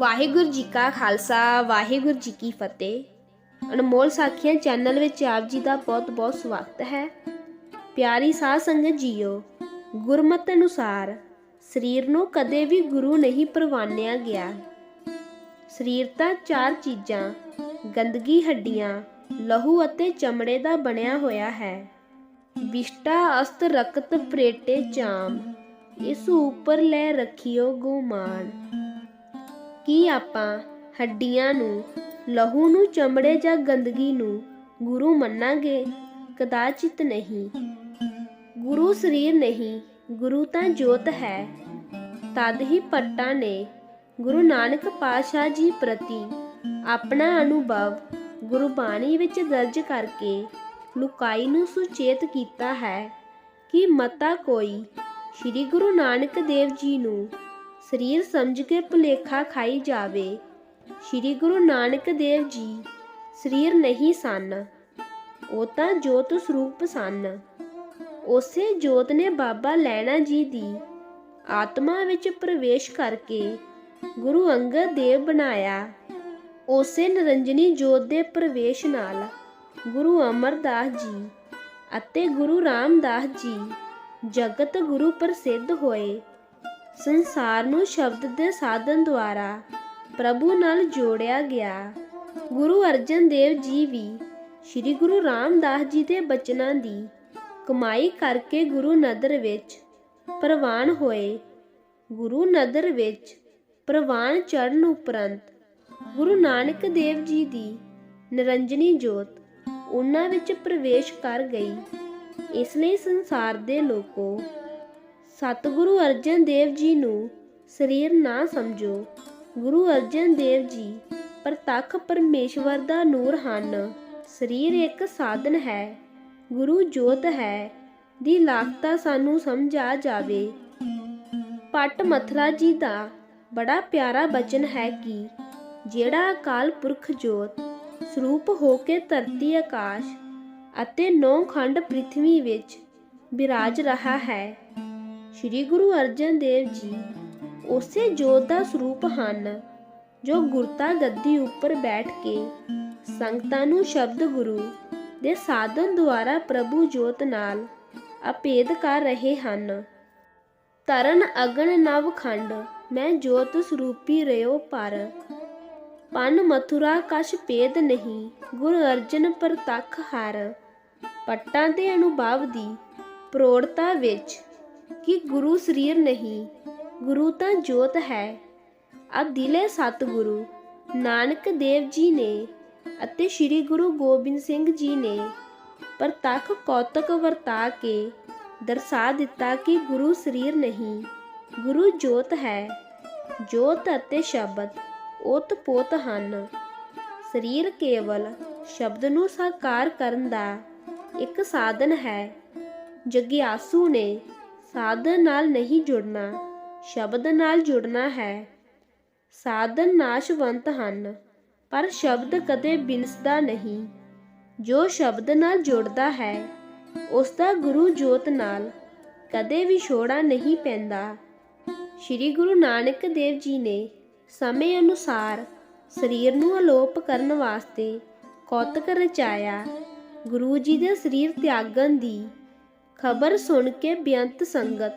ਵਾਹਿਗੁਰੂ ਜੀ ਕਾ ਖਾਲਸਾ, ਵਾਹਿਗੁਰੂ ਜੀ ਕੀ ਫਤਿਹ। ਅਨਮੋਲ ਸਾਖੀਆਂ ਚੈਨਲ ਵਿੱਚ ਆਪ ਜੀ ਦਾ ਬਹੁਤ-ਬਹੁਤ ਸਵਾਗਤ ਹੈ। ਪਿਆਰੀ ਸਾਧ ਸੰਗਤ ਜੀਓ, ਗੁਰਮਤਿ ਅਨੁਸਾਰ ਸਰੀਰ ਨੂੰ ਕਦੇ ਵੀ ਗੁਰੂ ਨਹੀਂ ਪ੍ਰਵਾਨਿਆ ਗਿਆ। ਸਰੀਰ ਤਾਂ ਚਾਰ ਚੀਜ਼ਾਂ, ਗੰਦਗੀ ਹੱਡੀਆਂ, ਲਹੂ ਅਤੇ ਚਮੜੇ ਦਾ ਬਣਿਆ ਹੋਇਆ ਹੈ। ਵਿਸ਼ਟਾ ਅਸਤ ਰਕਤ ਪ੍ਰੇਟੇ ਚਾਮ, ਇਸ ਉੱਪਰ ਲੈ ਰੱਖਿਓ ਗੁਮਾਨ। ਕੀ ਆਪਾਂ ਹੱਡੀਆਂ ਨੂੰ, ਲਹੂ ਨੂੰ ਚਮੜੇ ਜਾਂ ਗੰਦਗੀ ਨੂੰ ਗੁਰੂ ਮੰਨਾਂਗੇ? ਕਦਾਚਿਤ ਨਹੀਂ। ਗੁਰੂ ਸਰੀਰ ਨਹੀਂ, ਗੁਰੂ ਤਾਂ ਜੋਤ ਹੈ। ਤਦ ਹੀ ਪੱਟਾਂ ਨੇ ਗੁਰੂ ਨਾਨਕ ਪਾਤਸ਼ਾਹ ਜੀ ਪ੍ਰਤੀ ਆਪਣਾ ਅਨੁਭਵ ਗੁਰਬਾਣੀ ਵਿੱਚ ਦਰਜ ਕਰਕੇ ਲੁਕਾਈ ਨੂੰ ਸੁਚੇਤ ਕੀਤਾ ਹੈ ਕਿ ਮਤਾ ਕੋਈ ਸ੍ਰੀ ਗੁਰੂ ਨਾਨਕ ਦੇਵ ਜੀ ਨੂੰ ਸਰੀਰ ਸਮਝ ਕੇ ਭੁਲੇਖਾ ਖਾਈ ਜਾਵੇ। ਸ੍ਰੀ ਗੁਰੂ ਨਾਨਕ ਦੇਵ ਜੀ ਸਰੀਰ ਨਹੀਂ ਸਨ, ਉਹ ਤਾਂ ਜੋਤ ਸਰੂਪ ਸਨ। ਉਸੇ ਜੋਤ ਨੇ ਬਾਬਾ ਲੈਣਾ ਜੀ ਦੀ ਆਤਮਾ ਵਿੱਚ ਪ੍ਰਵੇਸ਼ ਕਰਕੇ ਗੁਰੂ ਅੰਗਦ ਦੇਵ ਬਣਾਇਆ। ਉਸੇ ਨਿਰੰਜਨੀ ਜੋਤ ਦੇ ਪ੍ਰਵੇਸ਼ ਨਾਲ ਗੁਰੂ ਅਮਰਦਾਸ ਜੀ ਅਤੇ ਗੁਰੂ ਰਾਮਦਾਸ ਜੀ ਜਗਤ ਗੁਰੂ ਪ੍ਰਸਿੱਧ ਹੋਏ। ਸੰਸਾਰ ਨੂੰ ਸ਼ਬਦ ਦੇ ਸਾਧਨ ਦੁਆਰਾ ਪ੍ਰਭੂ ਨਾਲ ਜੋੜਿਆ ਗਿਆ। ਗੁਰੂ ਅਰਜਨ ਦੇਵ ਜੀ ਵੀ ਸ੍ਰੀ ਗੁਰੂ ਰਾਮਦਾਸ ਜੀ ਦੇ ਬਚਨਾਂ ਦੀ ਕਮਾਈ ਕਰਕੇ ਗੁਰੂ ਨਦਰ ਵਿੱਚ ਪ੍ਰਵਾਨ ਹੋਏ। ਗੁਰੂ ਨਦਰ ਵਿੱਚ ਪ੍ਰਵਾਨ ਚੜਨ ਉਪਰੰਤ ਗੁਰੂ ਨਾਨਕ ਦੇਵ ਜੀ ਦੀ ਨਿਰੰਜਨੀ ਜੋਤ ਉਹਨਾਂ ਵਿੱਚ ਪ੍ਰਵੇਸ਼ ਕਰ ਗਈ। ਇਸ ਲਈ ਸੰਸਾਰ ਦੇ ਲੋਕੋ ਸਤਿਗੁਰੂ ਅਰਜਨ ਦੇਵ ਜੀ ਨੂੰ ਸਰੀਰ ਨਾ ਸਮਝੋ। ਗੁਰੂ ਅਰਜਨ ਦੇਵ ਜੀ ਪ੍ਰਤੱਖ ਪਰਮੇਸ਼ਵਰ ਦਾ ਨੂਰ ਹਨ। ਸਰੀਰ ਇੱਕ ਸਾਧਨ ਹੈ, ਗੁਰੂ ਜੋਤ ਹੈ, ਦੀ ਲਾਗਤਾ ਸਾਨੂੰ ਸਮਝ ਆ ਜਾਵੇ। ਪਟ ਮਥਰਾ ਜੀ ਦਾ ਬੜਾ ਪਿਆਰਾ ਬਚਨ ਹੈ ਕਿ ਜਿਹੜਾ ਅਕਾਲ ਪੁਰਖ ਜੋਤ ਸਰੂਪ ਹੋ ਕੇ ਧਰਤੀ ਆਕਾਸ਼ ਅਤੇ ਨੌ ਖੰਡ ਪ੍ਰithvi ਵਿੱਚ ਬਿਰਾਜ ਰਹਾ ਹੈ ਸ੍ਰੀ ਗੁਰੂ ਅਰਜਨ ਦੇਵ ਜੀ ਉਸੇ ਜੋਤ ਦਾ ਸਰੂਪ ਹਨ, ਜੋ ਗੁਰਤਾ ਗੱਦੀ ਉੱਪਰ ਬੈਠ ਕੇ ਸੰਗਤਾਂ ਨੂੰ ਸ਼ਬਦ ਗੁਰੂ ਦੇ ਸਾਧਨ ਦੁਆਰਾ ਪ੍ਰਭੂ ਜੋਤ ਨਾਲ ਅਪੇਦ ਕਰ ਰਹੇ ਹਨ। ਤਰਨ ਅਗਨ ਨਵ ਖੰਡ, ਮੈਂ ਜੋਤ ਸਰੂਪੀ ਰਿਓ ਪਰ। ਪਨ ਮਥੁਰਾ ਕਛ ਪੇਦ ਨਹੀਂ, ਗੁਰ ਅਰਜਨ ਪ੍ਰਤੱਖ ਹਰ। ਪੱਟਾਂ ਦੇ ਅਨੁਭਵ ਦੀ ਪ੍ਰੋੜਤਾ ਵਿੱਚ ਕਿ ਗੁਰੂ ਸਰੀਰ ਨਹੀਂ, ਗੁਰੂ ਤਾਂ ਜੋਤ ਹੈ। ਆ ਦਿਲੇ ਸਤਿਗੁਰੂ, ਨਾਨਕ ਦੇਵ ਜੀ ਨੇ ਅਤੇ ਸ੍ਰੀ ਗੁਰੂ ਗੋਬਿੰਦ ਸਿੰਘ ਜੀ ਨੇ ਪ੍ਰਤੱਖ ਕੌਤਕ ਵਰਤਾ ਕੇ ਦਰਸਾ ਦਿੱਤਾ ਕਿ ਗੁਰੂ ਸਰੀਰ ਨਹੀਂ, ਗੁਰੂ ਜੋਤ ਹੈ। ਜੋਤ ਅਤੇ ਸ਼ਬਦ ਉਤ ਪੋਤ ਹਨ। ਸਰੀਰ ਕੇਵਲ ਸ਼ਬਦ ਨੂੰ ਸਾਕਾਰ ਕਰਨ ਦਾ ਇੱਕ ਸਾਧਨ ਹੈ। ਜਗਿਆਸੂ ਨੇ ਸਾਧਨ ਨਾਲ ਨਹੀਂ ਜੁੜਨਾ, ਸ਼ਬਦ ਨਾਲ ਜੁੜਨਾ ਹੈ। ਸਾਧਨ ਨਾਸ਼ਵੰਤ ਹਨ, ਪਰ ਸ਼ਬਦ ਕਦੇ ਬਿਨਸਦਾ ਨਹੀਂ। ਜੋ ਸ਼ਬਦ ਨਾਲ ਜੁੜਦਾ ਹੈ ਉਸ ਦਾ ਗੁਰੂ ਜੋਤ ਨਾਲ ਕਦੇ ਵੀ ਛੋੜਾ ਨਹੀਂ ਪੈਂਦਾ। ਸ੍ਰੀ ਗੁਰੂ ਨਾਨਕ ਦੇਵ ਜੀ ਨੇ ਸਮੇਂ ਅਨੁਸਾਰ ਸਰੀਰ ਨੂੰ ਅਲੋਪ ਕਰਨ ਵਾਸਤੇ ਕੌਤਕ ਰਚਾਇਆ, ਗੁਰੂ ਜੀ ਦੇ ਸਰੀਰ ਤਿਆਗਣ ਦੀ ਖਬਰ ਸੁਣ ਕੇ ਬੇਅੰਤ ਸੰਗਤ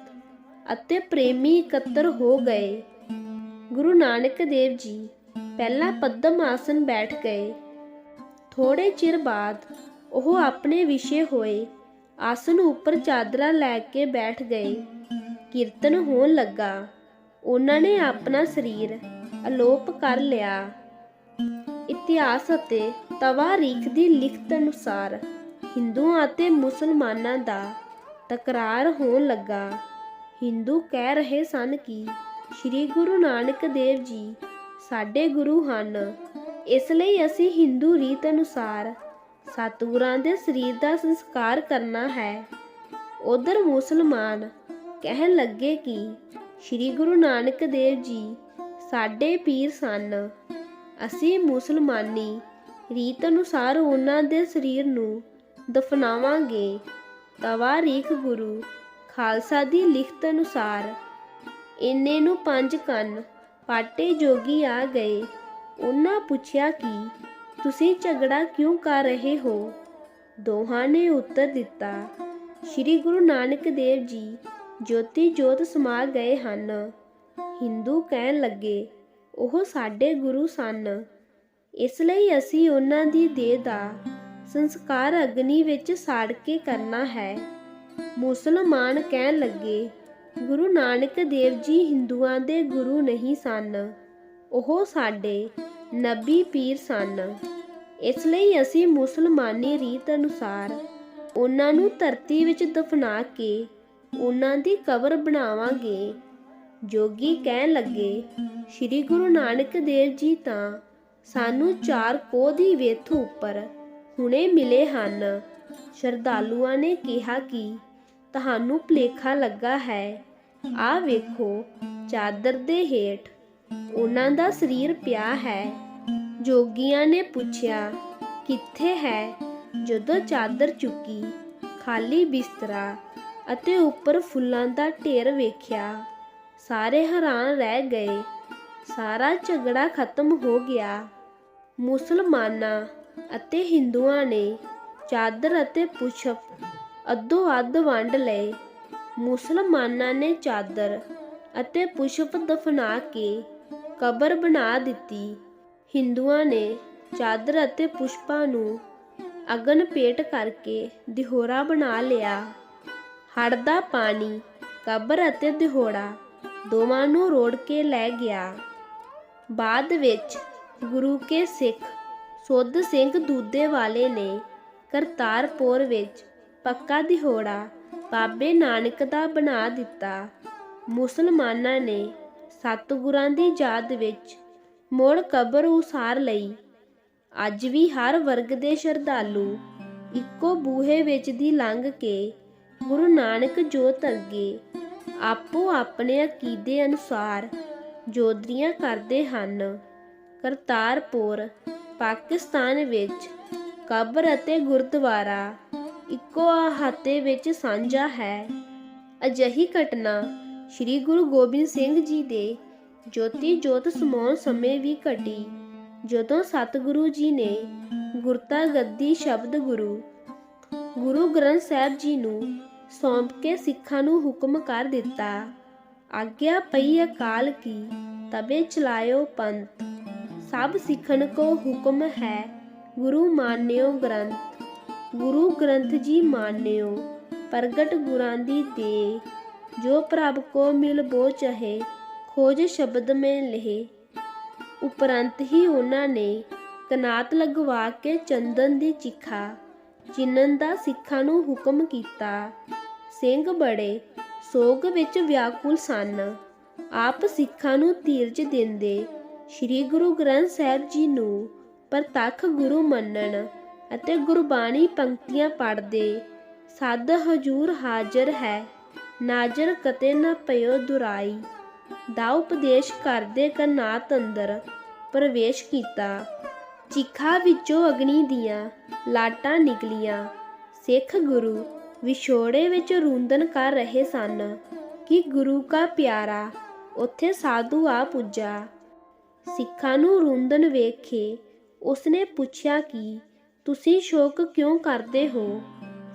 ਅਤੇ ਪ੍ਰੇਮੀ ਇਕੱਤਰ ਹੋ ਗਏ। ਗੁਰੂ ਨਾਨਕ ਦੇਵ ਜੀ ਪਹਿਲਾ ਪਦਮ ਆਸਨ ਬੈਠ ਗਏ। ਥੋੜੇ ਚਿਰ ਬਾਅਦ ਉਹ ਆਪਣੇ ਵਿਸ਼ੇ ਹੋਏ ਆਸਨ ਉੱਪਰ ਚਾਦਰਾ ਲੈ ਕੇ ਬੈਠ ਗਏ। ਕੀਰਤਨ ਹੋਣ ਲੱਗਾ। ਉਹਨਾਂ ਨੇ ਆਪਣਾ ਸਰੀਰ ਅਲੋਪ ਕਰ ਲਿਆ। ਇਤਿਹਾਸ ਅਤੇ ਤਵਾਰੀਖ ਦੀ ਲਿਖਤ ਅਨੁਸਾਰ ਹਿੰਦੂਆਂ ਅਤੇ ਮੁਸਲਮਾਨਾਂ ਦਾ ਤਕਰਾਰ ਹੋਣ ਲੱਗਾ। ਹਿੰਦੂ ਕਹਿ ਰਹੇ ਸਨ ਕਿ ਸ੍ਰੀ ਗੁਰੂ ਨਾਨਕ ਦੇਵ ਜੀ ਸਾਡੇ ਗੁਰੂ ਹਨ। ਇਸ ਲਈ ਅਸੀਂ ਹਿੰਦੂ ਰੀਤ ਅਨੁਸਾਰ ਸਤਿਗੁਰਾਂ ਦੇ ਸਰੀਰ ਦਾ ਸੰਸਕਾਰ ਕਰਨਾ ਹੈ। ਉਧਰ ਮੁਸਲਮਾਨ ਕਹਿਣ ਲੱਗੇ ਕਿ ਸ੍ਰੀ ਗੁਰੂ ਨਾਨਕ ਦੇਵ ਜੀ ਸਾਡੇ ਪੀਰ ਸਨ। ਅਸੀਂ ਮੁਸਲਮਾਨੀ ਰੀਤ ਅਨੁਸਾਰ ਉਹਨਾਂ ਦੇ ਸਰੀਰ ਨੂੰ ਦਫਨਾਵਾਂਗੇ। ਤਵਾਰੀਖ ਗੁਰੂ ਖਾਲਸਾ ਦੀ ਲਿਖਤ ਅਨੁਸਾਰ, ਇੰਨੇ ਨੂੰ ਪੰਜ ਕੰਨ, ਪਾਟੇ ਜੋਗੀ ਆ ਗਏ। ਉਹਨਾਂ ਪੁੱਛਿਆ ਕਿ, ਤੁਸੀਂ ਝਗੜਾ ਕਿਉਂ ਕਰ ਰਹੇ ਹੋ? ਦੋਹਾਂ ਨੇ ਉੱਤਰ ਦਿੱਤਾ, ਸ੍ਰੀ ਗੁਰੂ ਨਾਨਕ ਦੇਵ ਜੀ ਜੋਤੀ ਜੋਤ ਸਮਾ ਗਏ ਹਨ। ਹਿੰਦੂ ਕਹਿਣ ਲੱਗੇ, ਉਹ ਸਾਡੇ ਗੁਰੂ ਸਨ। ਇਸ ਲਈ ਅਸੀਂ ਉਹਨਾਂ ਦੀ ਦੇਹ ਦਾ ਸੰਸਕਾਰ ਅਗਨੀ ਵਿੱਚ ਸਾੜ ਕੇ ਕਰਨਾ ਹੈ। ਮੁਸਲਮਾਨ ਕਹਿਣ ਲੱਗੇ, ਗੁਰੂ ਨਾਨਕ ਦੇਵ ਜੀ ਹਿੰਦੂਆਂ ਦੇ ਗੁਰੂ ਨਹੀਂ ਸਨ। ਉਹ ਸਾਡੇ ਨਬੀ ਪੀਰ ਸਨ। ਇਸ ਲਈ ਅਸੀਂ ਮੁਸਲਮਾਨੀ ਰੀਤ ਅਨੁਸਾਰ ਉਹਨਾਂ ਨੂੰ ਧਰਤੀ ਵਿੱਚ ਦਫਨਾ ਕੇ ਉਹਨਾਂ ਦੀ ਕਬਰ ਬਣਾਵਾਂਗੇ। ਜੋਗੀ ਕਹਿਣ ਲੱਗੇ, ਸ੍ਰੀ ਗੁਰੂ ਨਾਨਕ ਦੇਵ ਜੀ ਤਾਂ ਸਾਨੂੰ ਚਾਰ ਕੋਹ ਦੀ ਵੇਥ ਉੱਪਰ ਹੁਣੇ ਮਿਲੇ ਹਨ। ਸ਼ਰਧਾਲੂਆਂ ਨੇ ਕਿਹਾ ਕਿ ਤੁਹਾਨੂੰ ਭਲੇਖਾ ਲੱਗਾ ਹੈ। ਆ ਵੇਖੋ, ਚਾਦਰ ਦੇ ਹੇਠ ਉਹਨਾਂ ਦਾ ਸਰੀਰ ਪਿਆ ਹੈ। ਜੋਗੀਆਂ ਨੇ ਪੁੱਛਿਆ, ਕਿੱਥੇ ਹੈ? ਜਦੋਂ ਚਾਦਰ ਚੁੱਕੀ, ਖਾਲੀ ਬਿਸਤਰਾ ਅਤੇ ਉੱਪਰ ਫੁੱਲਾਂ ਦਾ ਢੇਰ ਵੇਖਿਆ, ਸਾਰੇ ਹੈਰਾਨ ਰਹਿ ਗਏ। ਸਾਰਾ ਝਗੜਾ ਖਤਮ ਹੋ ਗਿਆ। ਮੁਸਲਮਾਨਾਂ ਅਤੇ ਹਿੰਦੂਆਂ ਨੇ ਚਾਦਰ ਅਤੇ ਪੁਸ਼ਪ ਅੱਧੋ ਅੱਧ ਵੰਡ ਲਏ। ਮੁਸਲਮਾਨਾਂ ਨੇ ਚਾਦਰ ਅਤੇ ਪੁਸ਼ਪ ਦਫਨਾ ਕੇ ਕਬਰ ਬਣਾ ਦਿੱਤੀ। ਹਿੰਦੂਆਂ ਨੇ ਚਾਦਰ ਅਤੇ ਪੁਸ਼ਪਾਂ ਨੂੰ ਅਗਨ ਪੇਟ ਕਰਕੇ ਦਿਹੋਰਾ ਬਣਾ ਲਿਆ। ਹੜ ਦਾ ਪਾਣੀ, ਕਬਰ ਅਤੇ ਦਿਹੋੜਾ ਦੋਵਾਂ ਨੂੰ ਰੋੜ ਕੇ ਲੈ ਗਿਆ। ਬਾਅਦ ਵਿੱਚ ਗੁਰੂ ਕੇ ਸਿੱਖ ਸੁੱਧ ਸਿੰਘ ਦੂਦੇ ਵਾਲੇ ਨੇ ਕਰਤਾਰਪੁਰ ਵਿੱਚ ਪੱਕਾ ਦਿਹੋੜਾ ਬਾਬੇ ਨਾਨਕ ਦਾ ਬਣਾ ਦਿੱਤਾ। ਮੁਸਲਮਾਨਾਂ ਨੇ ਸਤਿਗੁਰਾਂ ਦੀ ਯਾਦ ਵਿੱਚ ਮੋੜ ਕਬਰ ਉਸਾਰ ਲਈ। ਅੱਜ ਵੀ ਹਰ ਵਰਗ ਦੇ ਸ਼ਰਧਾਲੂ ਇੱਕੋ ਬੂਹੇ ਵਿੱਚ ਦੀ ਲੰਘ ਕੇ ਗੁਰੂ ਨਾਨਕ ਜੋਤ ਅੱਗੇ ਆਪੋ ਆਪਣੇ ਅਕੀਦੇ ਅਨੁਸਾਰ ਜੋਦਰੀਆਂ ਕਰਦੇ ਹਨ। ਕਰਤਾਰਪੁਰ ਪਾਕਿਸਤਾਨ ਵਿੱਚ ਕਬਰ ਅਤੇ ਗੁਰਦੁਆਰਾ ਇੱਕੋ ਅਹਾਤੇ ਵਿੱਚ ਸਾਂਝਾ ਹੈ। ਅਜਿਹੀ ਘਟਨਾ ਸ੍ਰੀ ਗੁਰੂ ਗੋਬਿੰਦ ਸਿੰਘ ਜੀ ਦੇ ਜੋਤੀ ਜੋਤ ਸਮਾਉਣ ਸਮੇਂ ਵੀ ਘਟੀ, ਜਦੋਂ ਸਤਿਗੁਰੂ ਜੀ ਨੇ ਗੁਰਤਾ ਗੱਦੀ ਸ਼ਬਦ ਗੁਰੂ ਗੁਰੂ ਗ੍ਰੰਥ ਸਾਹਿਬ ਜੀ ਨੂੰ ਸੌਂਪ ਕੇ ਸਿੱਖਾਂ ਨੂੰ ਹੁਕਮ ਕਰ ਦਿੱਤਾ। ਆਗਿਆ ਪਈ ਅਕਾਲ ਕੀ ਤਬੇ ਚਲਾਇਓ ਪੰਥ। ਸਭ ਸਿੱਖਣ ਕੋ ਹੁਕਮ ਹੈ। ਗੁਰੂ ਮਾਨਿਓ ਗ੍ਰੰਥ, ਗੁਰੂ ਗ੍ਰੰਥ ਜੀ ਮਾਨਿਓ, ਪ੍ਰਗਟ ਗੁਰਾਂ ਦੀ ਦੇ ਜੋ ਪ੍ਰਭ ਕੋ ਮਿਲ ਬੋ ਚਹੇ, ਖੋਜ ਸ਼ਬਦ ਮੈਂ ਲਹੇ। ਉਪਰੰਤ ਹੀ ਉਹਨਾਂ ਨੇ ਕਨਾਤ ਲਗਵਾ ਕੇ ਚੰਦਨ ਦੀ ਚਿਖਾ ਚਿੰਨਨ ਦਾ ਸਿੱਖਾਂ ਨੂੰ ਹੁਕਮ ਕੀਤਾ। ਸਿੰਘ ਬੜੇ, ਸੋਗ ਵਿੱਚ ਵਿਆਕੁਲ ਸਨ। ਆਪ ਸਿੱਖਾਂ ਨੂੰ ਧੀਰਜ ਦਿੰਦੇ ਸ੍ਰੀ ਗੁਰੂ ਗ੍ਰੰਥ ਸਾਹਿਬ ਜੀ ਨੂੰ ਪ੍ਰਤੱਖ ਗੁਰੂ ਮੰਨਣ ਅਤੇ ਗੁਰਬਾਣੀ ਪੰਕਤੀਆਂ ਪੜ੍ਹਦੇ ਸਦ ਹਜੂਰ ਹਾਜ਼ਰ ਹੈ। ਨਾਜ਼ਰ ਕਤੇ ਨਾ ਪਇਓ ਦੁਰਾਈ। ਦਾ ਉਪਦੇਸ਼ ਕਰਦੇ ਕਰਨਾਤ ਅੰਦਰ ਪ੍ਰਵੇਸ਼ ਕੀਤਾ। ਚਿਖਾ ਵਿੱਚੋਂ ਅਗਨੀ ਦੀਆਂ ਲਾਟਾਂ ਨਿਕਲੀਆਂ। ਸਿੱਖ ਗੁਰੂ ਵਿਛੋੜੇ ਵਿੱਚ ਰੁੰਦਨ ਕਰ ਰਹੇ ਸਨ ਕਿ ਗੁਰੂ ਕਾ ਪਿਆਰਾ ਉੱਥੇ ਸਾਧੂ ਆ ਪੁੱਜਾ। ਸਿੱਖਾਂ ਨੂੰ ਰੁੰਦਨ ਵੇਖੇ, ਉਸਨੇ ਪੁੱਛਿਆ ਕਿ ਤੁਸੀਂ ਸ਼ੋਕ ਕਿਉਂ ਕਰਦੇ ਹੋ?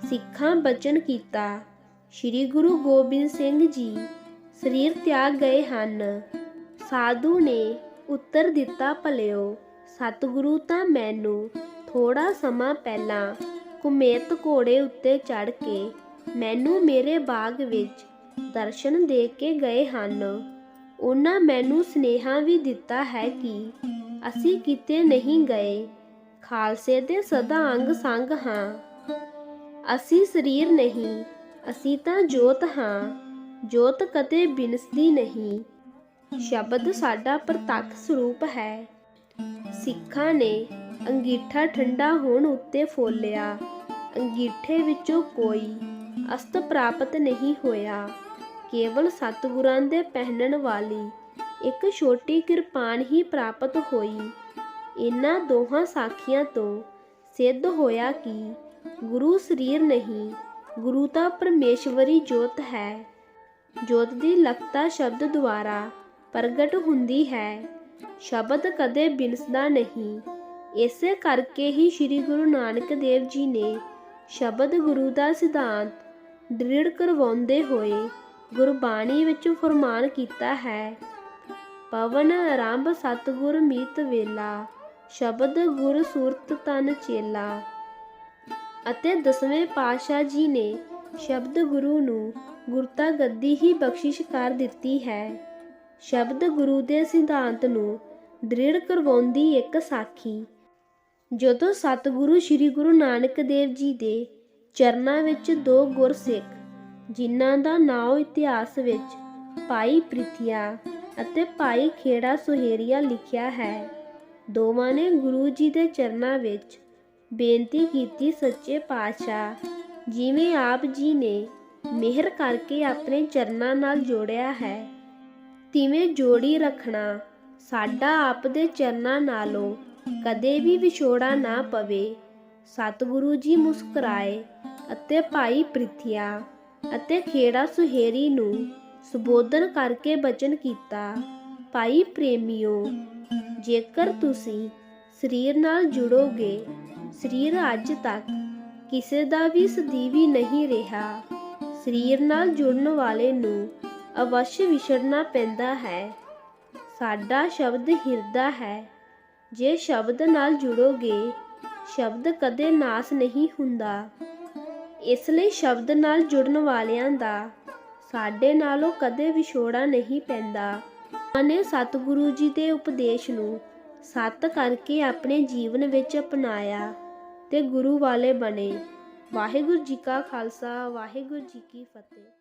ਸਿੱਖਾਂ ਬਚਨ ਕੀਤਾ, ਸ੍ਰੀ ਗੁਰੂ ਗੋਬਿੰਦ ਸਿੰਘ ਜੀ, ਸਰੀਰ ਤਿਆਗ ਗਏ ਹਨ। ਸਾਧੂ ਨੇ ਉੱਤਰ ਦਿੱਤਾ, ਭਲਿਓ, ਸਤਿਗੁਰੂ ਤਾਂ ਮੈਨੂੰ ਥੋੜਾ ਸਮਾਂ ਪਹਿਲਾਂ ਕੁਮੇਤ ਘੋੜੇ ਉੱਤੇ ਚੜ ਕੇ ਮੈਨੂੰ ਮੇਰੇ ਬਾਗ ਵਿੱਚ ਦਰਸ਼ਨ ਦੇ ਕੇ ਗਏ ਹਨ। ਉਹਨਾਂ ਮੈਨੂੰ ਸਨੇਹਾ ਵੀ ਦਿੱਤਾ ਹੈ ਕਿ ਅਸੀਂ ਕਿਤੇ ਨਹੀਂ ਗਏ। ਖਾਲਸੇ ਦੇ ਸਦਾ ਅੰਗ ਸੰਗ ਹਾਂ। ਅਸੀਂ ਸਰੀਰ ਨਹੀਂ, ਅਸੀਂ ਤਾਂ ਜੋਤ ਹਾਂ। ਜੋਤ ਕਦੇ ਬਿਨਸਦੀ ਨਹੀਂ। ਸ਼ਬਦ ਸਾਡਾ ਪ੍ਰਤੱਖ ਸਰੂਪ ਹੈ। ਸਿੱਖਾਂ ਨੇ ਅੰਗੀਠਾ ਠੰਡਾ ਹੋਣ ਉੱਤੇ ਫੋਲਿਆ। ਅੰਗੀਠੇ ਵਿੱਚੋਂ ਕੋਈ ਅਸਤ ਪ੍ਰਾਪਤ ਨਹੀਂ ਹੋਇਆ। ਕੇਵਲ ਸਤਿਗੁਰਾਂ ਦੇ ਪਹਿਨਣ ਵਾਲੀ ਇੱਕ ਛੋਟੀ ਕਿਰਪਾਨ ਹੀ ਪ੍ਰਾਪਤ ਹੋਈ। ਇਹਨਾਂ ਦੋਹਾਂ ਸਾਖੀਆਂ ਤੋਂ ਸਿੱਧ ਹੋਇਆ ਕਿ ਗੁਰੂ ਸਰੀਰ ਨਹੀਂ, ਗੁਰੂ ਤਾਂ ਪਰਮੇਸ਼ਵਰੀ ਜੋਤ ਹੈ। ਜੋਤ ਦੀ ਲਖਤਾ ਸ਼ਬਦ ਦੁਆਰਾ ਪ੍ਰਗਟ ਹੁੰਦੀ ਹੈ। ਸ਼ਬਦ ਕਦੇ ਬਿਨਸਦਾ ਨਹੀਂ। ਇਸੇ ਕਰਕੇ ਹੀ ਸ੍ਰੀ ਗੁਰੂ ਨਾਨਕ ਦੇਵ ਜੀ ਨੇ ਸ਼ਬਦ ਗੁਰੂ ਦਾ ਸਿਧਾਂਤ ਦ੍ਰਿੜ ਕਰਵਾਉਂਦੇ ਹੋਏ ਗੁਰਬਾਣੀ ਵਿੱਚ ਫਰਮਾਨ ਕੀਤਾ ਹੈ, ਪਵਨ ਆਰੰਭ ਸਤਿਗੁਰ ਮੀਤ ਵੇਲਾ, ਸ਼ਬਦ ਗੁਰ ਸੂਰਤ ਤਨ ਚੇਲਾ। ਅਤੇ ਦਸਵੇਂ ਪਾਤਸ਼ਾਹ ਜੀ ਨੇ ਸ਼ਬਦ ਗੁਰੂ ਨੂੰ ਗੁਰਤਾ ਗੱਦੀ ਹੀ ਬਖਸ਼ਿਸ਼ ਕਰ ਦਿੱਤੀ ਹੈ। ਸ਼ਬਦ ਗੁਰੂ ਦੇ ਸਿਧਾਂਤ ਨੂੰ ਦ੍ਰਿੜ ਕਰਵਾਉਂਦੀ ਇੱਕ ਸਾਖੀ। ਜਦੋਂ ਸਤਿਗੁਰੂ ਸ੍ਰੀ ਗੁਰੂ ਨਾਨਕ ਦੇਵ ਜੀ ਦੇ ਚਰਨਾਂ ਵਿੱਚ ਦੋ ਗੁਰਸਿੱਖ ਜਿਨ੍ਹਾਂ ਦਾ ਨਾਮ ਇਤਿਹਾਸ ਵਿੱਚ ਭਾਈ ਪ੍ਰਿਥਿਆ ਅਤੇ ਭਾਈ ਖੇੜਾ ਸੁਹੇਰੀਆ ਲਿਖਿਆ ਹੈ। ਦੋਵਾਂ ਨੇ ਗੁਰੂ ਜੀ ਦੇ ਚਰਨਾਂ ਵਿੱਚ ਬੇਨਤੀ ਕੀਤੀ ਸੱਚੇ ਪਾਤਸ਼ਾਹ, ਜਿਵੇਂ ਆਪ ਜੀ ਨੇ ਮਿਹਰ ਕਰਕੇ ਆਪਣੇ ਚਰਨਾਂ ਨਾਲ ਜੋੜਿਆ ਹੈ। ਤਿਵੇਂ ਜੋੜੀ ਰੱਖਣਾ ਸਾਡਾ ਆਪ ਦੇ ਚਰਨਾਂ ਨਾਲੋਂ ਕਦੇ ਵੀ ਵਿਛੋੜਾ ਨਾ ਪਵੇ। ਸਤਿਗੁਰੂ ਜੀ ਮੁਸਕਰਾਏ ਅਤੇ ਭਾਈ ਪ੍ਰਿਥਿਆ ਅਤੇ ਖੇੜਾ ਸੁਹੇਰੀ ਨੂੰ ਸੰਬੋਧਨ ਕਰਕੇ ਬਚਨ ਕੀਤਾ, ਭਾਈ ਪ੍ਰੇਮਿਓ, ਜੇਕਰ ਤੁਸੀਂ ਸਰੀਰ ਨਾਲ ਜੁੜੋਗੇ, ਸਰੀਰ ਅੱਜ ਤੱਕ ਕਿਸੇ ਦਾ ਵੀ ਸਦੀਵੀ ਨਹੀਂ ਰਿਹਾ। ਸਰੀਰ ਨਾਲ ਜੁੜਨ ਵਾਲੇ ਨੂੰ ਅਵਸ਼ ਵਿਛੜਨਾ ਪੈਂਦਾ ਹੈ। ਸਾਡਾ ਸ਼ਬਦ ਹਿਰਦਾ ਹੈ। ਜੇ ਸ਼ਬਦ ਨਾਲ ਜੁੜੋਗੇ, ਸ਼ਬਦ ਕਦੇ ਨਾਸ ਨਹੀਂ ਹੁੰਦਾ। ਇਸ ਲਈ ਸ਼ਬਦ ਨਾਲ ਜੁੜਨ ਵਾਲਿਆਂ ਦਾ ਸਾਡੇ ਨਾਲੋਂ ਕਦੇ ਵਿਛੋੜਾ ਨਹੀਂ ਪੈਂਦਾ। ਨੇ ਸਤਿਗੁਰੂ ਜੀ ਦੇ ਉਪਦੇਸ਼ ਨੂੰ ਸਤ ਕਰਕੇ ਆਪਣੇ ਜੀਵਨ ਵਿੱਚ ਅਪਣਾਇਆ ਤੇ ਗੁਰੂ ਵਾਲੇ ਬਣੇ। ਵਾਹਿਗੁਰੂ ਜੀ ਕਾ ਖਾਲਸਾ, ਵਾਹਿਗੁਰੂ ਜੀ ਕੀ ਫਤਿਹ।